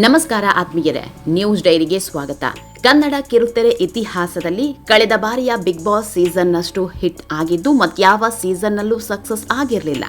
ನಮಸ್ಕಾರ ಆತ್ಮೀಯರೇ, ನ್ಯೂಸ್ ಡೈರಿಗೆ ಸ್ವಾಗತ. ಕನ್ನಡ ಕಿರುತೆರೆ ಇತಿಹಾಸದಲ್ಲಿ ಕಳೆದ ಬಾರಿಯ ಬಿಗ್ ಬಾಸ್ ಸೀಸನ್ನಷ್ಟು ಹಿಟ್ ಆಗಿದ್ದು, ಮತ್ಯಾವ ಸೀಸನ್ನಲ್ಲೂ ಸಕ್ಸಸ್ ಆಗಿರಲಿಲ್ಲ.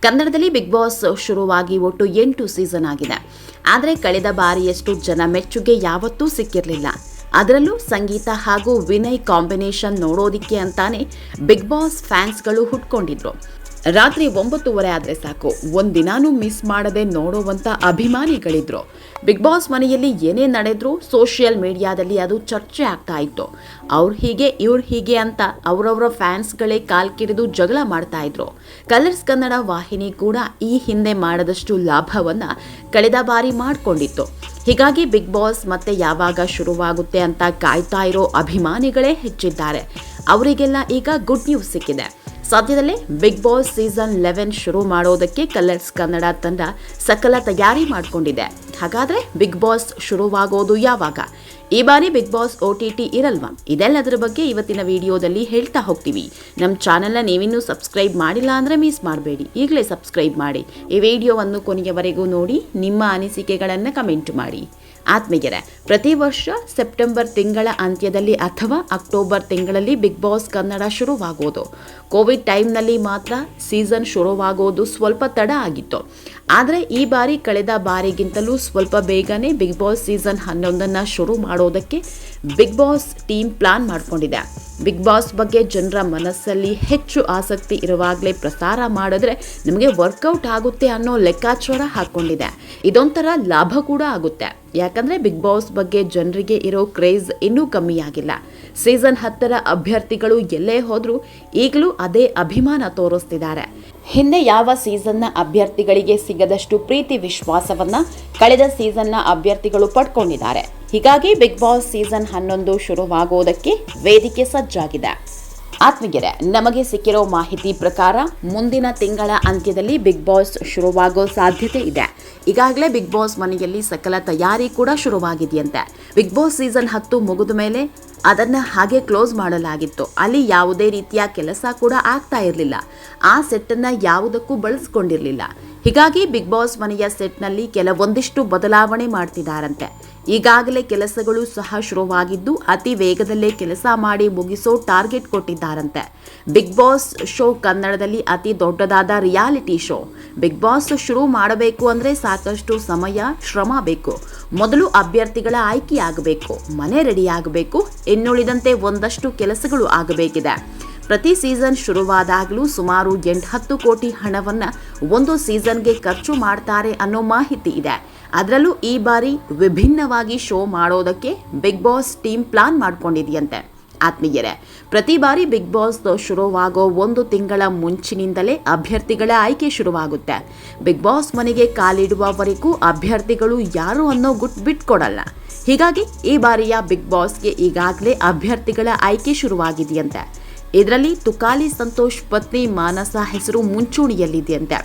ಕನ್ನಡದಲ್ಲಿ ಬಿಗ್ ಬಾಸ್ ಶುರುವಾಗಿ ಒಟ್ಟು ಎಂಟು ಸೀಸನ್ ಆಗಿದೆ. ಆದರೆ ಕಳೆದ ಬಾರಿಯಷ್ಟು ಜನ ಮೆಚ್ಚುಗೆ ಯಾವತ್ತೂ ಸಿಕ್ಕಿರಲಿಲ್ಲ. ಅದರಲ್ಲೂ ಸಂಗೀತ ಹಾಗೂ ವಿನಯ್ ಕಾಂಬಿನೇಷನ್ ನೋಡೋದಿಕ್ಕೆ ಅಂತಾನೆ ಬಿಗ್ ಬಾಸ್ ಫ್ಯಾನ್ಸ್ಗಳು ಹುಟ್ಕೊಂಡಿದ್ರು. ರಾತ್ರಿ ಒಂಬತ್ತುವರೆ ಆದರೆ ಸಾಕು. ಒಂದಿನಾನೂ ಮಿಸ್ ಮಾಡದೆ ನೋಡುವಂಥ ಅಭಿಮಾನಿಗಳಿದ್ರು. ಬಿಗ್ ಬಾಸ್ ಮನೆಯಲ್ಲಿ ಏನೇ ನಡೆದರೂ ಸೋಷಿಯಲ್ ಮೀಡಿಯಾದಲ್ಲಿ ಅದು ಚರ್ಚೆ ಆಗ್ತಾ ಇತ್ತು. ಅವ್ರು ಹೀಗೆ, ಇವ್ರು ಹೀಗೆ ಅಂತ ಅವರವರ ಫ್ಯಾನ್ಸ್ಗಳೇ ಕಾಲ್ಕಿರಿದು ಜಗಳ ಮಾಡ್ತಾ ಇದ್ರು. ಕಲರ್ಸ್ ಕನ್ನಡ ವಾಹಿನಿ ಕೂಡ ಈ ಹಿಂದೆ ಮಾಡದಷ್ಟು ಲಾಭವನ್ನು ಕಳೆದ ಬಾರಿ ಮಾಡಿಕೊಂಡಿತ್ತು. ಹೀಗಾಗಿ ಬಿಗ್ ಬಾಸ್ ಮತ್ತೆ ಯಾವಾಗ ಶುರುವಾಗುತ್ತೆ ಅಂತ ಕಾಯ್ತಾ ಇರೋ ಅಭಿಮಾನಿಗಳೇ ಹೆಚ್ಚಿದ್ದಾರೆ. ಅವರಿಗೆಲ್ಲ ಈಗ ಗುಡ್ ನ್ಯೂಸ್ ಸಿಕ್ಕಿದೆ. ಸದ್ಯದಲ್ಲೇ ಬಿಗ್ ಬಾಸ್ ಸೀಸನ್ ಲೆವೆನ್ ಶುರು ಮಾಡೋದಕ್ಕೆ ಕಲರ್ಸ್ ಕನ್ನಡ ತಂಡ ಸಕಲ ತಯಾರಿ ಮಾಡಿಕೊಂಡಿದೆ. ಹಾಗಾದ್ರೆ ಬಿಗ್ ಬಾಸ್ ಶುರುವಾಗೋದು ಯಾವಾಗ? ಈ ಬಾರಿ Bigg Boss O T T ಇರಲ್ವಾ? ಇದೆಲ್ಲದರ ಬಗ್ಗೆ ಇವತ್ತಿನ ವಿಡಿಯೋದಲ್ಲಿ ಹೇಳ್ತಾ ಹೋಗ್ತೀವಿ. ನಮ್ಮ ಚಾನೆಲ್ನ ನೀವಿನ್ನೂ ಸಬ್ಸ್ಕ್ರೈಬ್ ಮಾಡಿಲ್ಲ ಅಂದರೆ ಮಿಸ್ ಮಾಡಬೇಡಿ. ಈಗಲೇ ಸಬ್ಸ್ಕ್ರೈಬ್ ಮಾಡಿ. ಈ ವಿಡಿಯೋವನ್ನು ಕೊನೆಯವರೆಗೂ ನೋಡಿ, ನಿಮ್ಮ ಅನಿಸಿಕೆಗಳನ್ನು ಕಮೆಂಟ್ ಮಾಡಿ. ಆತ್ಮೀಯರೇ, ಪ್ರತಿ ವರ್ಷ ಸೆಪ್ಟೆಂಬರ್ ತಿಂಗಳ ಅಂತ್ಯದಲ್ಲಿ ಅಥವಾ ಅಕ್ಟೋಬರ್ ತಿಂಗಳಲ್ಲಿ ಬಿಗ್ ಬಾಸ್ ಕನ್ನಡ ಶುರುವಾಗೋದು. ಕೋವಿಡ್ ಟೈಮ್ನಲ್ಲಿ ಮಾತ್ರ ಸೀಸನ್ ಶುರುವಾಗೋದು ಸ್ವಲ್ಪ ತಡ ಆಗಿತ್ತು. ಆದರೆ ಈ ಬಾರಿ ಕಳೆದ ಬಾರಿಗಿಂತಲೂ ಸ್ವಲ್ಪ ಬೇಗನೆ ಬಿಗ್ ಬಾಸ್ ಸೀಸನ್ ಹನ್ನೊಂದನ್ನು ಶುರು ಮಾಡೋದಕ್ಕೆ ಬಿಗ್ ಬಾಸ್ ಟೀಮ್ ಪ್ಲಾನ್ ಮಾಡಿಕೊಂಡಿದೆ. ಬಿಗ್ ಬಾಸ್ ಬಗ್ಗೆ ಜನರ ಮನಸ್ಸಲ್ಲಿ ಹೆಚ್ಚು ಆಸಕ್ತಿ ಇರುವಾಗಲೇ ಪ್ರಸಾರ ಮಾಡಿದ್ರೆ ನಿಮಗೆ ವರ್ಕೌಟ್ ಆಗುತ್ತೆ ಅನ್ನೋ ಲೆಕ್ಕಾಚಾರ ಹಾಕ್ಕೊಂಡಿದೆ ಇದೊಂಥರ ಲಾಭ ಕೂಡ ಆಗುತ್ತೆ. ಯಾಕಂದ್ರೆ ಬಿಗ್ ಬಾಸ್ ಬಗ್ಗೆ ಜನರಿಗೆ ಇರೋ ಕ್ರೇಜ್ ಇನ್ನೂ ಕಮ್ಮಿಯಾಗಿಲ್ಲ ಸೀಸನ್ ಹತ್ತರ ಅಭ್ಯರ್ಥಿಗಳು ಎಲ್ಲೇ ಹೋದರೂ ಈಗಲೂ ಅದೇ ಅಭಿಮಾನ ತೋರಿಸ್ತಿದ್ದಾರೆ. ಹಿಂದೆ ಯಾವ ಸೀಸನ್ನ ಅಭ್ಯರ್ಥಿಗಳಿಗೆ ಸಿಗದಷ್ಟು ಪ್ರೀತಿ ವಿಶ್ವಾಸವನ್ನ ಕಳೆದ ಸೀಸನ್ನ ಅಭ್ಯರ್ಥಿಗಳು ಪಡ್ಕೊಂಡಿದ್ದಾರೆ. ಹೀಗಾಗಿ ಬಿಗ್ ಬಾಸ್ ಸೀಸನ್ ಹನ್ನೊಂದು ಶುರುವಾಗೋದಕ್ಕೆ ವೇದಿಕೆ ಸಜ್ಜಾಗಿದೆ. ಆತ್ಮಗೆರೆ ನಮಗೆ ಸಿಕ್ಕಿರೋ ಮಾಹಿತಿ ಪ್ರಕಾರ ಮುಂದಿನ ತಿಂಗಳ ಅಂತ್ಯದಲ್ಲಿ ಬಿಗ್ ಬಾಸ್ ಶುರುವಾಗೋ ಸಾಧ್ಯತೆ ಇದೆ. ಈಗಾಗಲೇ ಬಿಗ್ ಬಾಸ್ ಮನೆಯಲ್ಲಿ ಸಕಲ ತಯಾರಿ ಕೂಡ ಶುರುವಾಗಿದೆಯಂತೆ. ಬಿಗ್ ಬಾಸ್ ಸೀಸನ್ ಹತ್ತು ಮುಗಿದ ಮೇಲೆ ಅದನ್ನ ಹಾಗೆ ಕ್ಲೋಸ್ ಮಾಡಲಾಗಿತ್ತು. ಅಲ್ಲಿ ಯಾವುದೇ ರೀತಿಯ ಕೆಲಸ ಕೂಡ ಆಗ್ತಾ ಇರಲಿಲ್ಲ. ಆ ಸೆಟ್ಟನ್ನು ಯಾವುದಕ್ಕೂ ಬಳಸ್ಕೊಂಡಿರಲಿಲ್ಲ. ಹೀಗಾಗಿ ಬಿಗ್ ಬಾಸ್ ಮನೆಯ ಸೆಟ್ನಲ್ಲಿ ಕೆಲವೊಂದಿಷ್ಟು ಬದಲಾವಣೆ ಮಾಡ್ತಿದ್ದಾರಂತೆ ಈಗಾಗಲೇ ಕೆಲಸಗಳು ಸಹ ಶುರುವಾಗಿದ್ದು, ಅತಿ ವೇಗದಲ್ಲೇ ಕೆಲಸ ಮಾಡಿ ಮುಗಿಸೋ ಟಾರ್ಗೆಟ್ ಕೊಟ್ಟಿದ್ದಾರಂತೆ. ಬಿಗ್ ಬಾಸ್ ಶೋ ಕನ್ನಡದಲ್ಲಿ ಅತಿ ದೊಡ್ಡದಾದ ರಿಯಾಲಿಟಿ ಶೋ. ಬಿಗ್ ಬಾಸ್ ಶುರು ಮಾಡಬೇಕು ಅಂದರೆ ಸಾಕಷ್ಟು ಸಮಯ, ಶ್ರಮ ಬೇಕು. ಮೊದಲು ಅಭ್ಯರ್ಥಿಗಳ ಆಯ್ಕೆಯಾಗಬೇಕು, ಮನೆ ರೆಡಿಯಾಗಬೇಕು, ಇನ್ನುಳಿದಂತೆ ಒಂದಷ್ಟು ಕೆಲಸಗಳು ಆಗಬೇಕಿದೆ. ಪ್ರತಿ ಸೀಸನ್ ಶುರುವಾದಾಗಲೂ ಸುಮಾರು ಎಂಟು ಹತ್ತು ಕೋಟಿ ಹಣವನ್ನು ಒಂದು ಸೀಸನ್ಗೆ ಖರ್ಚು ಮಾಡ್ತಾರೆ ಅನ್ನೋ ಮಾಹಿತಿ ಇದೆ. ಅದರಲ್ಲೂ ಈ ಬಾರಿ ವಿಭಿನ್ನವಾಗಿ ಶೋ ಮಾಡೋದಕ್ಕೆ ಬಿಗ್ ಬಾಸ್ ಟೀಮ್ ಪ್ಲಾನ್ ಮಾಡ್ಕೊಂಡಿದೆಯಂತೆ. ಆತ್ಮೀಯರೇ, ಪ್ರತಿ ಬಾರಿ ಬಿಗ್ ಬಾಸ್ ಶುರುವಾಗೋ ಒಂದು ತಿಂಗಳ ಮುಂಚಿನಿಂದಲೇ ಅಭ್ಯರ್ಥಿಗಳ ಆಯ್ಕೆ ಶುರುವಾಗುತ್ತೆ. ಬಿಗ್ ಬಾಸ್ ಮನೆಗೆ ಕಾಲಿಡುವವರೆಗೂ ಅಭ್ಯರ್ಥಿಗಳು ಯಾರು ಅನ್ನೋ ಗುಟ್ ಬಿಟ್ಕೊಡಲ್ಲ. ಹೀಗಾಗಿ ಈ ಬಾರಿಯ ಬಿಗ್ ಬಾಸ್ಗೆ ಈಗಾಗಲೇ ಅಭ್ಯರ್ಥಿಗಳ ಆಯ್ಕೆ ಶುರುವಾಗಿದೆಯಂತೆ. ಇದರಲ್ಲಿ ತುಕಾಲಿ ಸಂತೋಷ್ ಪತ್ನಿ ಮಾನಸ ಹೆಸರು ಮುಂಚೂಣಿಯಲ್ಲಿದೆಯಂತೆ.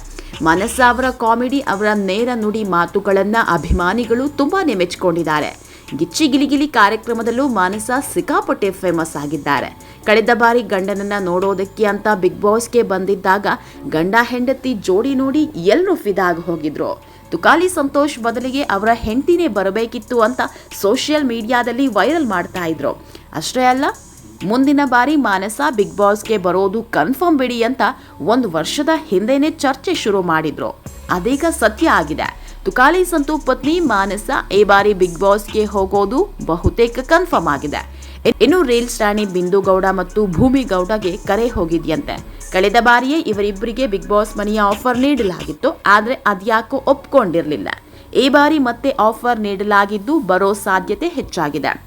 ಮಾನಸ ಅವರ ಕಾಮಿಡಿ ಅವರ ನೇರ ನುಡಿ ಮಾತುಗಳನ್ನು ಅಭಿಮಾನಿಗಳು ತುಂಬಾನೇ ಮೆಚ್ಚಿಕೊಂಡಿದ್ದಾರೆ. ಗಿಚ್ಚಿ ಗಿಲಿಗಿಲಿ ಕಾರ್ಯಕ್ರಮದಲ್ಲೂ ಮಾನಸ ಸಿಕ್ಕಾಪಟ್ಟೆ ಫೇಮಸ್ ಆಗಿದ್ದಾರೆ. ಕಳೆದ ಬಾರಿ ಗಂಡನನ್ನ ನೋಡೋದಕ್ಕೆ ಅಂತ ಬಿಗ್ ಬಾಸ್ಗೆ ಬಂದಿದ್ದಾಗ ಗಂಡ ಹೆಂಡತಿ ಜೋಡಿ ನೋಡಿ ಎಲ್ಲರೂ ಫಿದಾಗಿ ಹೋಗಿದ್ರು. ತುಕಾಲಿ ಸಂತೋಷ್ ಬದಲಿಗೆ ಅವರ ಹೆಂಡತಿನೇ ಬರಬೇಕಿತ್ತು ಅಂತ ಸೋಷಿಯಲ್ ಮೀಡಿಯಾದಲ್ಲಿ ವೈರಲ್ ಮಾಡ್ತಾ ಇದ್ರು. ಅಷ್ಟೇ ಅಲ್ಲ ಮುಂದಿನ ಬಾರಿ ಮಾನಸ ಬಿಗ್ ಬಾಸ್ಗೆ ಬರೋದು ಕನ್ಫರ್ಮ್ ಬಿಡಿ ಅಂತ ಒಂದು ವರ್ಷದ ಹಿಂದೆನೆ ಚರ್ಚೆ ಶುರು ಮಾಡಿದ್ರು. ಅದೀಗ ಸತ್ಯ ಆಗಿದೆ. ತುಕಾಲಿ ಸಂತು ಪತ್ನಿ ಮಾನಸ ಈ ಬಾರಿ ಬಿಗ್ ಬಾಸ್ಗೆ ಹೋಗೋದು ಬಹುತೇಕ ಕನ್ಫರ್ಮ್ ಆಗಿದೆ. ಇನ್ನು ರೀಲ್ಸ್ ರಾಣಿ ಬಿಂದು ಗೌಡ ಮತ್ತು ಭೂಮಿ ಗೌಡಗೆ ಕರೆ ಹೋಗಿದ್ಯಂತೆ. ಕಳೆದ ಬಾರಿಯೇ ಇವರಿಬ್ಬರಿಗೆ ಬಿಗ್ ಬಾಸ್ ಮನೆಯ ಆಫರ್ ನೀಡಲಾಗಿತ್ತು. ಆದರೆ ಅದ್ಯಾಕೋ ಒಪ್ಕೊಂಡಿರಲಿಲ್ಲ. ಈ ಬಾರಿ ಮತ್ತೆ ಆಫರ್ ನೀಡಲಾಗಿದ್ದು ಬರೋ ಸಾಧ್ಯತೆ ಹೆಚ್ಚಾಗಿದೆ.